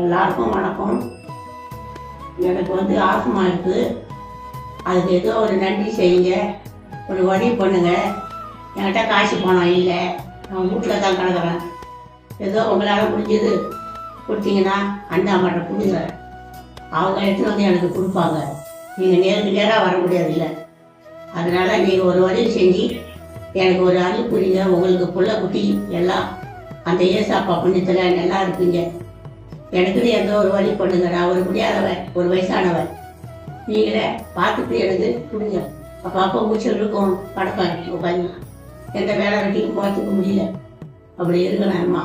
எல்லாருக்கும் வணக்கம். எனக்கு வந்து ஆசமா இருக்குது அதுக்கு ஏதோ ஒரு நன்றி செய்யுங்க. ஒரு வழி பண்ணுங்க. என்கிட்ட காசு பணம் இல்லை. நான் வீட்டில் தான் கிடக்குறேன். ஏதோ உங்களால் முடிஞ்சது கொடுத்தீங்கன்னா அண்ணா மட்டும் கொடுங்க. அவங்க எடுத்துகிட்டு வந்து எனக்கு கொடுப்பாங்க. நீங்கள் நேருக்கு நேராக வர முடியாது இல்லை அதனால் நீங்கள் ஒரு உதவி செஞ்சு எனக்கு ஒரு அருள் புரியுங்க. உங்களுக்கு புள்ள குட்டி எல்லாம் அந்த ஏசாப்பா புண்ணியத்தில் நல்லா இருப்பீங்க. எனக்குன்னு எந்த ஒரு வழி பண்ணுங்க நான் ஒரு முடியாதவன் ஒரு வயசானவன். நீங்களே பார்த்துட்டு எனக்கு கொடுங்க அப்போ அப்போ மூச்சல் இருக்கும். படப்பேன் உட்காந்து எந்த வேலை வெட்டியும் போகிறதுக்கு முடியல. அப்படி இருக்கணும் அம்மா.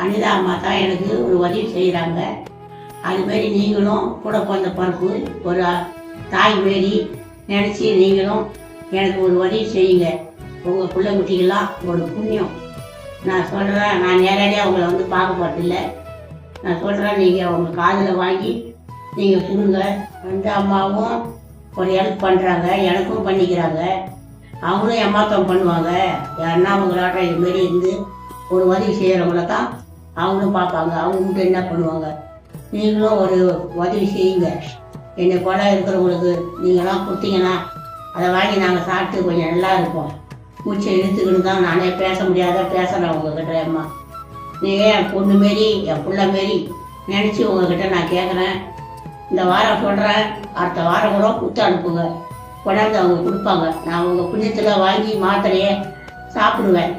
அனிதா அம்மா தான் எனக்கு ஒரு உதவி செய்கிறாங்க அதுமாரி நீங்களும் கூட பிறந்த பிறப்பு ஒரு தாய் மாரி நினச்சி நீங்களும் எனக்கு ஒரு உதவி செய்யுங்க. உங்கள் பிள்ளை குட்டிகள்லாம் ஒரு புண்ணியம். நான் சொல்கிறேன் நான் நேரடியாக உங்களை வந்து பார்க்க போகிறதில்லை நான் சொல்கிறேன் நீங்கள் உங்கள் காதில் வாங்கி நீங்கள் கொடுங்க. ரெண்டு அம்மாவும் ஒரு எனக்கு பண்ணுறாங்க எனக்கும் பண்ணிக்கிறாங்க. அவங்களும் ஏமாத்தம் பண்ணுவாங்க. யாருன்னா அவங்களாட்ட இதுமாரி இருந்து ஒரு உதவி செய்கிறவங்கள தான் அவங்களும் பார்ப்பாங்க. அவங்க மட்டும் என்ன பண்ணுவாங்க? நீங்களும் ஒரு உதவி செய்யுங்க. என்னை போல இருக்கிறவங்களுக்கு நீங்களாம் கொடுத்தீங்கன்னா அதை வாங்கி நாங்கள் சாப்பிட்டு கொஞ்சம் நல்லா இருப்போம். மூச்சை இழுத்துக்கிட்டு தான் நானே பேச முடியாத பேசுகிறேன் உங்ககிட்ட அம்மா. நீங்கள் என் பொண்ணு மாரி என் பிள்ளை மாரி நினச்சி உங்ககிட்ட நான் கேட்குறேன் இந்த வாரம் சொல்கிறேன் அடுத்த வாரம் கூட கொடுத்து அனுப்புங்க. கொண்டாந்து அவங்க கொடுப்பாங்க. நான் உங்கள் புண்ணியத்தில் வாங்கி மாத்திரையே சாப்பிடுவேன்.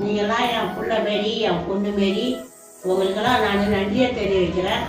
நீங்கள்லாம் என் பிள்ளை மாரி என் பொண்ணு மாரி உங்களுக்கெல்லாம் நான் நன்றியை தெரிவிக்கிறேன்.